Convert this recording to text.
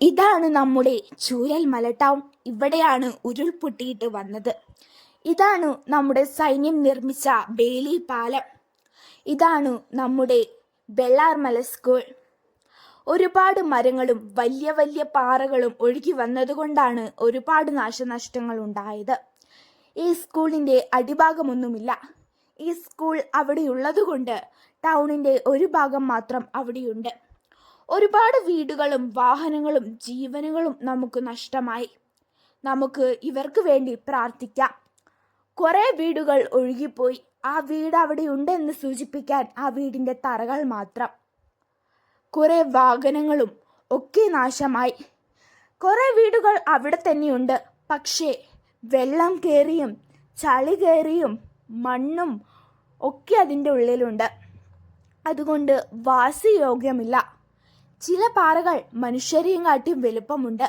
ഇതാണ് നമ്മുടെ ചൂരൽമല ടൗൺ ഇവിടെയാണ് ഉരുൾപൊട്ടിയിട്ട് വന്നത്. ഇതാണ് നമ്മുടെ സൈന്യം നിർമ്മിച്ച ബേലി പാലം. ഇതാണ് നമ്മുടെ വെള്ളാർമല സ്കൂൾ ഒരുപാട് മരങ്ങളും വലിയ വലിയ പാറകളും ഒഴുകി വന്നതുകൊണ്ടാണ് ഒരുപാട് നാശനഷ്ടങ്ങൾ ഉണ്ടായത്. ഈ സ്കൂളിന്റെ അടിഭാഗമൊന്നുമില്ല. ഈ സ്കൂൾ അവിടെയുള്ളതുകൊണ്ട് ടൗണിന്റെ ഒരു ഭാഗം മാത്രം അവിടെയുണ്ട്. ഒരുപാട് വീടുകളും വാഹനങ്ങളും ജീവനുകളും നമുക്ക് നഷ്ടമായി. നമുക്ക് ഇവർക്ക് വേണ്ടി പ്രാർത്ഥിക്കാം. കുറേ വീടുകൾ ഒഴുകിപ്പോയി. ആ വീട് അവിടെ ഉണ്ടെന്ന് സൂചിപ്പിക്കാൻ ആ വീടിന്റെ തറകൾ മാത്രം. കുറേ വാഹനങ്ങളും ഒക്കെ നാശമായി. കുറേ വീടുകൾ അവിടെ തന്നെയുണ്ട്. പക്ഷേ വെള്ളം കയറിയും ചളി കയറിയും മണ്ണും ഒക്കെ അതിന്റെ ഉള്ളിലുണ്ട്. അതുകൊണ്ട് വാസയോഗ്യമില്ല ചില പാറകൾ മനുഷ്യരെയും കാട്ടിയും വലുപ്പമുണ്ട്.